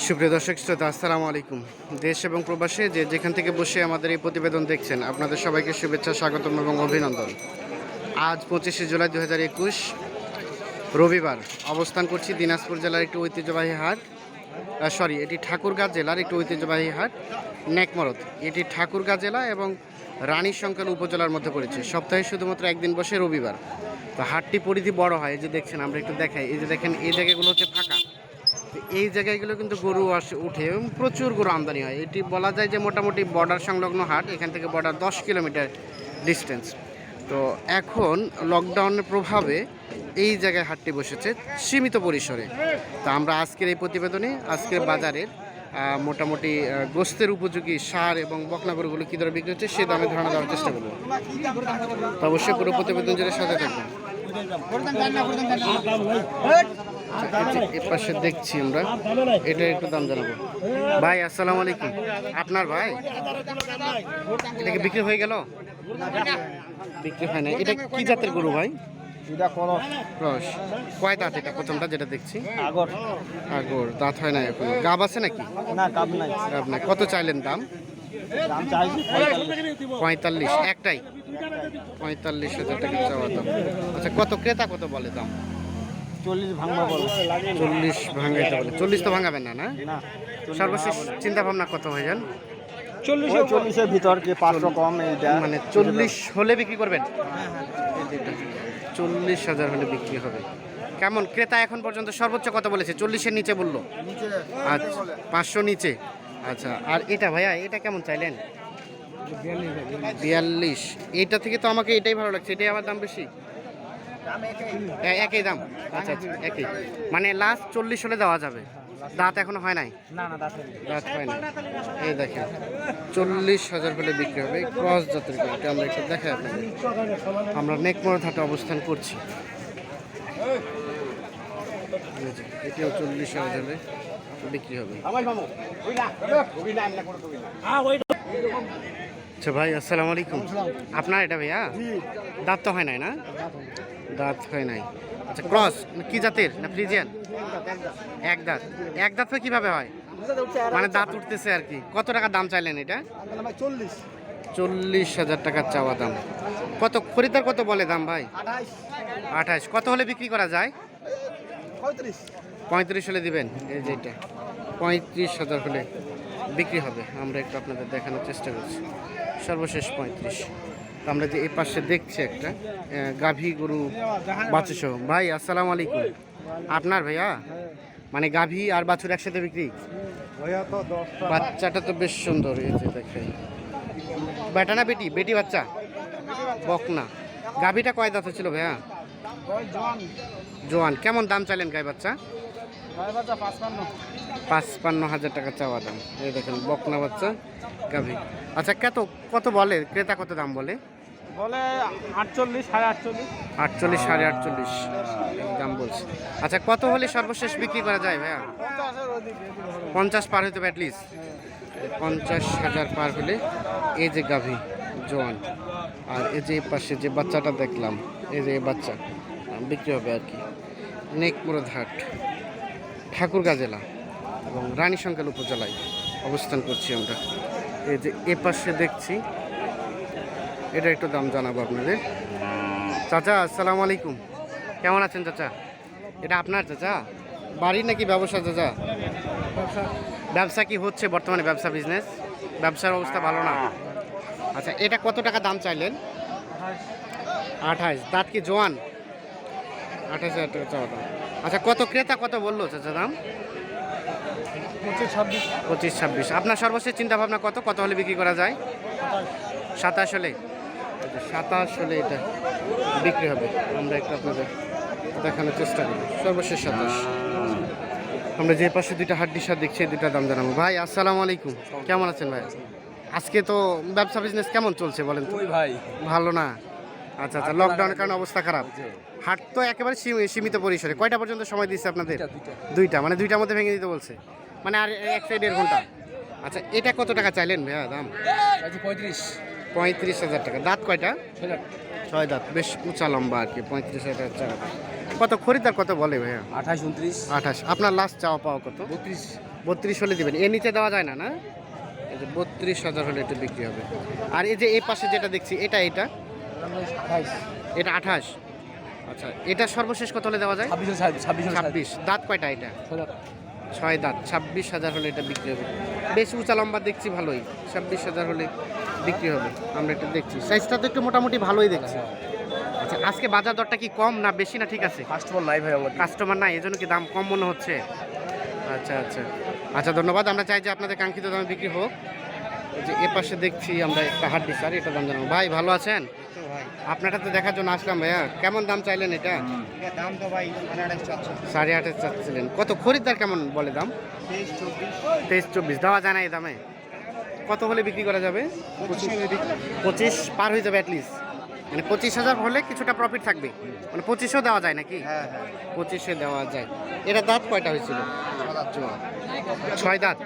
সুপ্রিয় দর্শক, শ্রোতা, আসসালামু আলাইকুম। দেশ এবং প্রবাসে যে যেখান থেকে বসে আমাদের এই প্রতিবেদন দেখছেন, আপনাদের সবাইকে শুভেচ্ছা, স্বাগতম এবং অভিনন্দন। আজ পঁচিশে জুলাই দু হাজার একুশ, রবিবার। অবস্থান করছি দিনাজপুর জেলার একটি ঐতিহ্যবাহী হাট সরি এটি ঠাকুরগাঁ জেলার একটি ঐতিহ্যবাহী হাট, নেকমরত। এটি ঠাকুরগাঁ জেলা এবং রানী সংকাল উপজেলার মধ্যে পড়েছে। সপ্তাহে শুধুমাত্র একদিন বসে রবিবার। তো হাটটি পরিধি বড় হয়, এই যে দেখছেন, আমরা একটু দেখাই। এই যে দেখেন, এই জায়গাগুলো হচ্ছে ফাঁকা। এই জায়গাগুলো কিন্তু গরু আসে, উঠে এবং প্রচুর গরু আমদানি হয়। এটি বলা যায় যে মোটামুটি বর্ডার সংলগ্ন হাট, এখান থেকে বর্ডার দশ কিলোমিটার ডিস্টেন্স তো এখন লকডাউনের প্রভাবে এই জায়গায় হাটটি বসেছে সীমিত পরিসরে। তো আমরা আজকের এই প্রতিবেদনে, আজকের বাজারের মোটামুটি গোস্তের উপযোগী সার এবং বকনা গরুগুলো কী দরে বিক্রি হচ্ছে, সে দামে ধারণা দেওয়ার চেষ্টা করব। তো অবশ্যই পুরো প্রতিবেদন জুড়ে সাথে থাকবেন এই যে এ পাশে দেখছি আমরা। এটা একটু দাম জানাব। ভাই আসসালামু আলাইকুম। আপনার ভাই? বিক্রি হয়ে গেল? বিক্রি হয় না এটা কি জাতের গরু ভাই? এটা রস কয় দাঁত এটা? প্রথমটা যেটা দেখছি। আগর। আগর। দাঁত হয় না এখন। গাব আছে নাকি? না নাই। গাব নাই। কত চাইলেন দাম? পঁয়তাল্লিশ। একটাই? পঁয়তাল্লিশ হাজার টাকা চাওয়া দাম। আচ্ছা কত ক্রেতা কত বলে দাম? চল্লিশ ভাঙবা বলো। চল্লিশ ভাঙাইতে বলে। চল্লিশ তো ভাঙাবেন না না? না। সর্বশেষ চিন্তা ভাবনা কত হয়ে যান চল্লিশ চল্লিশের ভিতর কি পাঁচশো কম এইটা? মানে চল্লিশ হলে বিক্রি করবেন? চল্লিশ হাজার হলে বিক্রি হবে। কেমন? ক্রেতা এখন পর্যন্ত সর্বোচ্চ কত বলেছে? চল্লিশের নিচে বলল। আচ্ছা পাঁচশো নিচে। আচ্ছা আর এটা ভাইয়া এটা কেমন চাইলেন? বিয়াল্লিশ। এইটা থেকে তো আমাকে এটাই ভালো লাগছে এটাই আমার দাম বেশি? একই দাম? আচ্ছা আচ্ছা একই। মানে লাস্ট চল্লিশ হলে দেওয়া যাবে। দাঁত এখনও হয় নাই? দাঁত হয় না এই দেখেন চল্লিশ হাজার হলে বিক্রি হবে। ক্রস জাতের। এটা আমরা একটু দেখাই আপনাদের। আমরা নেকমোড় ঘাটে অবস্থান করছি। এটিও চল্লিশ হাজার হলে। বিক্রি হবে। আচ্ছা ভাই আসসালামু আলাইকুম। আপনার এটা ভাইয়া? দাঁত তো হয় নাই না? দাঁত হয় নাই। আচ্ছা ক্রস কি জাতের? না ফ্রিজিয়ান? এক দাঁত। এক দাঁত কীভাবে হয়? মানে দাঁত উঠতেছে আর কি। কত টাকা দাম চাইলেন এটা? চল্লিশ। চল্লিশ হাজার টাকার চাওয়া দাম। কত খরিদ্দার কত বলে দাম ভাই? আঠাইশ। আঠাশ কত হলে বিক্রি করা যায়? পঁয়ত্রিশ। পঁয়ত্রিশ হলে দিবেন? এই যেটা পঁয়ত্রিশ হাজার হলে বিক্রি হবে। আমরা একটু আপনাদের দেখানোর চেষ্টা করছি। সর্বশেষ পঁয়ত্রিশ। তো আমরা যে এই পাশে দেখছি একটা গাভী গরু বাছুর সহ ভাই আসসালামু আলাইকুম। আপনার ভাইয়া? মানে গাভী আর বাছুর একসাথে বিক্রি? বাচ্চাটা তো বেশ সুন্দর এই যে দেখাই বেটা না বেটি? বেটি বাচ্চা? বকনা। গাভীটা কয় দাঁত ছিল ভাইয়া? জোয়ান। কেমন দাম চাইলেন গাই ছয় বাচ্চা? পাঁচপান্ন হাজার টাকা চাওয়া দাম। এই দেখেন বকনা বাচ্চা গাভী। আচ্ছা কত কত বলে? ক্রেতা কত দাম বলে? বলে আটচল্লিশ সাড়ে আটচল্লিশ। আটচল্লিশ সাড়ে আটচল্লিশ দাম বলছে। আচ্ছা কত হলে সর্বশেষ বিক্রি করা যায় ভাইয়া? পঞ্চাশ পার অ্যাটলিস্ট পঞ্চাশ হাজার পার হলে এই যে গাভী জোয়ান আর এই যে পাশে যে বাচ্চাটা দেখলাম এই যে বাচ্চা বিক্রি হবে আর কি। নেকমুরদ হাট। ঠাকুরগাঁ জেলা এবং রানী সংকাল উপজেলায় অবস্থান করছি আমরা। এই যে এ পাশে দেখছি এটা একটু দাম জানাব আপনাদের। চাচা আসসালামু আলাইকুম। কেমন আছেন চাচা? এটা আপনার চাচা? বাড়ির নাকি ব্যবসা চাচা? ব্যবসা। কি হচ্ছে বর্তমানে ব্যবসা বিজনেস ব্যবসার অবস্থা ভালো না? আচ্ছা এটা কত টাকা দাম চাইলেন? আঠাশ। দাঁত কি জোয়ান? আঠাশ হাজার টাকা চাওয়া দাম। আচ্ছা কত ক্রেতা কত বলল চাচা দাম? পঁচিশ ছাব্বিশ। পঁচিশ ছাব্বিশ। আপনার সর্বশেষ চিন্তা ভাবনা কত? কত হলে বিক্রি করা যায়? সাতাশ হলে? সাতাশ হলে এটা বিক্রি হবে। আমরা একটু আপনাদের দেখানোর চেষ্টা করি। সর্বশেষ সাতাশ। আমরা যে পাশে দুইটা হাড্ডি সার দেখছি এই দুইটা দাম জানাব। ভাই আসসালামু আলাইকুম। কেমন আছেন ভাই? আজকে তো ব্যবসা বিজনেস কেমন চলছে বলেন তো? ভাই। ভালো না? আচ্ছা আচ্ছা লকডাউনের কারণে অবস্থা খারাপ। হাট তো একেবারে সীমি- সীমিত পরিসরে। কয়টা পর্যন্ত সময় দিচ্ছে আপনাদের? দুইটা মানে দুইটার মধ্যে ভেঙে দিতে বলছে। মানে আর এক সাইড দেড় ঘণ্টা। আচ্ছা এটা কত টাকা চাইলেন ভাইয়া দাম? পঁয়ত্রিশ। পঁয়ত্রিশ হাজার টাকা। দাঁত কয়টা? ছয় দাঁত। বেশ উঁচা লম্বা আর কি পঁয়ত্রিশ হাজার টাকা। কত খরিদ্দার কত বলে ভাইয়া? আঠাশ উনত্রিশ। আঠাশ। আপনার লাস্ট চাওয়া পাওয়া কত? বত্রিশ। বত্রিশ হলে দিবেন। এর নিচে দেওয়া যায় না না? এই যে বত্রিশ হাজার হলে এটা বিক্রি হবে। আর এই যে এই পাশে যেটা দেখছি এটা এটা? এটা আঠাশ? আচ্ছা এটা সর্বশেষ কত হলে দেওয়া যায়? ছাব্বিশ। দাঁত কয়টা এটা? ছয় দাঁত। ছাব্বিশ হাজার হলে এটা বিক্রি হবে। বেশ উঁচা লম্বা দেখছি ভালোই। ছাব্বিশ হাজার হলে বিক্রি হবে। আমরা একটু দেখছি। সাইজটা তো একটু মোটামুটি ভালোই দেখছি। আচ্ছা আজকে বাজার দরটা কি কম না বেশি না ঠিক আছে? কাস্টমার নাই ভাই আমার কাস্টমার নাই এজন্য কি দাম কম মনে হচ্ছে? আচ্ছা আচ্ছা। আচ্ছা ধন্যবাদ। আমরা চাই যে আপনাদের কাঙ্ক্ষিত দামে বিক্রি হোক। যে এ পাশে দেখছি আমরা একটা হাড্ডি, স্যার, এটা দাম জানাব। ভাই, ভালো আছেন? আপনারটা তো দেখার জন্য আসলাম, ভাইয়া। কেমন দাম চাইলেন এটা? দাম তো ভাই সাড়ে আটে চাচ্ছিলেন। কত? খরিদ্দার কেমন বলে দাম? তেইশ চব্বিশ। দেওয়া যায় না এই দামে। কত হলে বিক্রি করা যাবে? পঁচিশ পার হয়ে যাবে অ্যাটলিস্ট মানে পঁচিশ হাজার হলে কিছুটা প্রফিট থাকবে। মানে পঁচিশও দেওয়া যায় নাকি? পঁচিশে দেওয়া যায়। এটা দাঁত কয়টা হয়েছিল? ছয় দাঁত।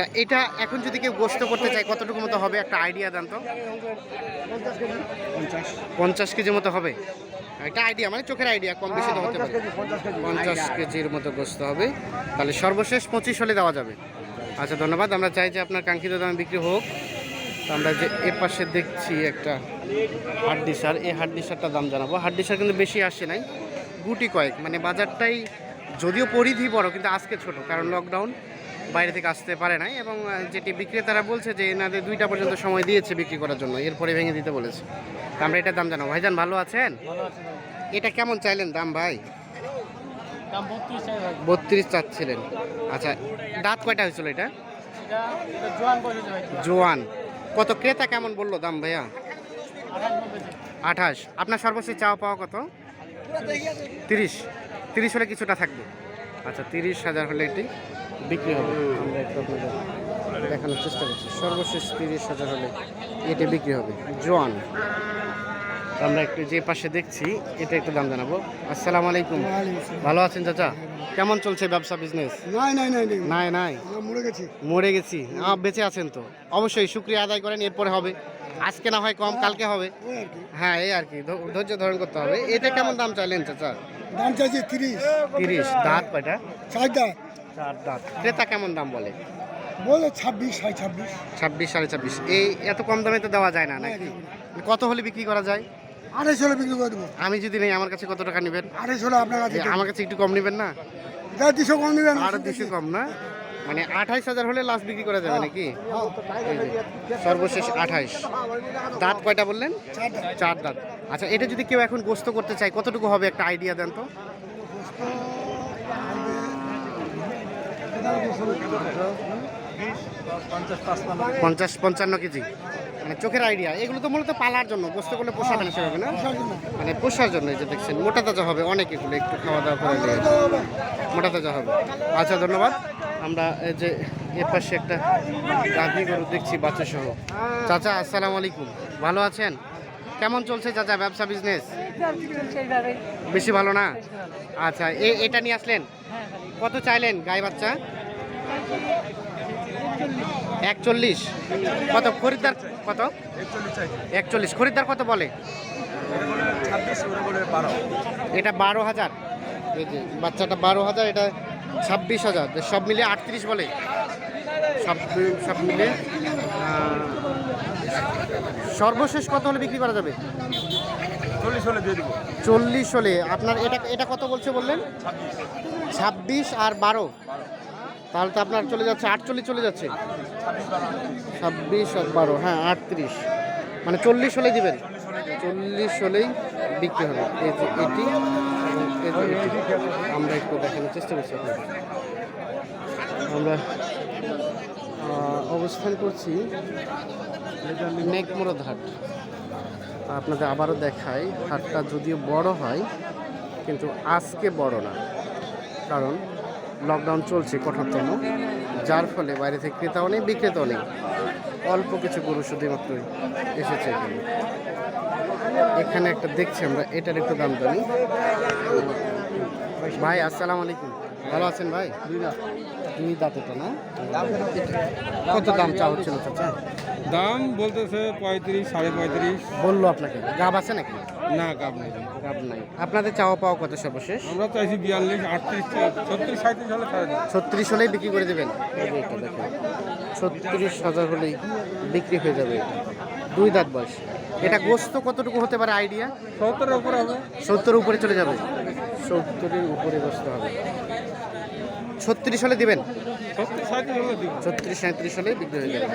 আচ্ছা এটা এখন যদি কেউ গোস্ত করতে চায় কতটুকু মতো হবে? একটা আইডিয়া দেন তো। পঞ্চাশ কেজি মতো হবে। একটা আইডিয়া মানে চোখের আইডিয়া কম বেশি তো হতে পারে। পঞ্চাশ কেজির মতো গোস্ত হবে। তাহলে সর্বশেষ পঁচিশ হলে দেওয়া যাবে। আচ্ছা ধন্যবাদ। আমরা চাই যে আপনার কাঙ্ক্ষিত দামে বিক্রি হোক। তো আমরা যে এ পাশে দেখছি একটা হাড্ডি সার। এই হাড্ডি সারটার দাম জানাব। হাড্ডি সার কিন্তু বেশি আসে নাই। গুটি কয়েক। মানে বাজারটাই যদিও পরিধি বড় কিন্তু আজকে ছোট কারণ লকডাউন বাইরে থেকে আসতে পারে নাই এবং যেটি বিক্রেতারা বলছে যে এনাদের দুইটা পর্যন্ত সময় দিয়েছে বিক্রি করার জন্য এরপরে ভেঙে দিতে বলেছে। আমরা এটার দাম জানাব। ভাইজান ভালো আছেন? এটা কেমন চাইলেন দাম ভাই? বত্রিশ চাচ্ছিলেন। আচ্ছা দাঁত কয়টা হয়েছিল এটা? জোয়ান কত ক্রেতা কেমন বলল দাম ভাইয়া? আঠাশ আঠাশ। আপনার সর্বশেষ চাওয়া পাওয়া কত? তিরিশ। তিরিশ হলে কিছুটা থাকবে। আচ্ছা তিরিশ হাজার হলে এটি। বিক্রি হবে। আমরা একটু আপনাদের দেখানোর চেষ্টা করছি। সর্বশেষ তিরিশ হাজার হলে এটি বিক্রি হবে। জোয়ান। আমরা একটু যে পাশে দেখছি এটা একটু দাম জানাব। আসসালামু আলাইকুম। ভালো আছেন চাচা? কেমন চলছে ব্যবসা বিজনেস নাই নাই নাই নাই। নাই মরে গেছি। মরে গেছি। বেঁচে আছেন তো। অবশ্যই শুক্রিয়া আদায় করেন এরপরে হবে। আজকে না হয় কম কালকে হবে। হ্যাঁ এই আর কি। ধৈর্য ধারণ করতে হবে। এটা কেমন দাম চাইলেন চাচা? দাম চাইছি তিরিশ। তিরিশ। দাঁত কয়টা? চারটা। চার দাঁত। ক্রেতা কেমন দাম বলে? বলে ছাব্বিশ সাড়ে ছাব্বিশ। ছাব্বিশ সাড়ে ছাব্বিশ। এই এত কম দামে তো দেওয়া যায় না নাকি? কত হলে বিক্রি করা যায়? আড়াইশো হলে বিক্রি করে দেবো। আমি যদি নেই আমার কাছে কত টাকা নেবেন? আড়াইশো হলে আপনার কাছে আমার কাছে একটু কম নেবেন না? দুশো কম দেবেন আরও দুশো কম না? মানে আঠাইশ হাজার হলে লাস্ট বিক্রি করা যাবে নাকি? সর্বশেষ আঠাইশ। দাঁত কয়টা বললেন? চার দাঁত। আচ্ছা এটা যদি কেউ এখন গোস্ত করতে চায় কতটুকু হবে? একটা আইডিয়া দেন তো। পঞ্চাশ পঞ্চান্ন কেজি। মানে চোখের আইডিয়া এগুলো তো মূলত পালার জন্য বসতে করলে পোষাবে না? সেভাবে না মানে পোষার জন্য এই যে দেখছেন মোটা তাজা হবে অনেক এগুলো একটু খাওয়া দাওয়া করে নিয়ে। মোটা তাজা হবে। আচ্ছা ধন্যবাদ। আমরা এই যে এর পাশে একটা গাভী গরু দেখছি বাচ্চা সহ চাচা আসসালামু আলাইকুম। ভালো আছেন? কেমন চলছে চাচা ব্যবসা বিজনেস বেশি ভালো না? আচ্ছা এ এটা নিয়ে আসলেন? কত চাইলেন গাই বাচ্চা? একচল্লিশ। কত খরিদ্দার কত? একচল্লিশ। খরিদ্দার কত বলে? এটা বারো হাজার। বাচ্চাটা বারো হাজার এটা ছাব্বিশ হাজার। সব মিলিয়ে আটত্রিশ বলে। সব সব মিলে সর্বশেষ কত হলে বিক্রি করা যাবে? চল্লিশ হলে দিয়ে দেবো। চল্লিশ হলে। আপনার এটা এটা কত বলছে বললেন? ছাব্বিশ আর বারো। তাহলে তো আপনার চলে যাচ্ছে আটচল্লিশ চলে যাচ্ছে। ছাব্বিশ আর বারো হ্যাঁ আটত্রিশ। মানে চল্লিশ হলেই দিবেন। চল্লিশ হলেই বিক্রি হবে। এটি। আমরা একটু দেখানোর চেষ্টা করছি আমরা অবস্থান করছি নেকমরদ হাট। আপনাদের আবারও দেখাই, হাটটা যদিও বড় হয়, কিন্তু আজকে বড় না। কারণ লকডাউন চলছে কঠোরতম, যার ফলে বাইরে থেকে ক্রেতাও নেই, বিক্রেতাও নেই। অল্প কিছু গরু শুধুমাত্র এসেছে এখানে। এখানে একটা দেখছি আমরা, এটার একটু দাম জানি। ভাই, আসসালামু আলাইকুম। ভালো আছেন ভাই? দুই দাঁতে তো না? কত দাম চা হচ্ছিল চাচা? দাম বলতেছে পঁয়ত্রিশ সাড়ে পঁয়ত্রিশ। বলল আপনাকে। গাব আছে নাকি? না গাব নেই। গাব নাই। আপনাদের চাওয়া পাওয়া কত সর্বশেষ? আমরা চাইছি বিয়াল্লিশ আটত্রিশ ছত্রিশ সাঁত্রিশ হলে ছত্রিশ হলেই বিক্রি করে দেবেন। ছত্রিশ হাজার হলেই বিক্রি হয়ে যাবে এটা। দুই দাঁত বয়স। এটা গোস্ত কতটুকু হতে পারে আইডিয়া? সত্তরের উপরে হবে। সত্তর উপরে চলে যাবে। সত্তরের উপরে বসতে হবে। ছত্রিশ হলে দিবেন? সাঁত্রিশ ছত্রিশ সাঁত্রিশ হলে বিক্রি হয়ে যাবে।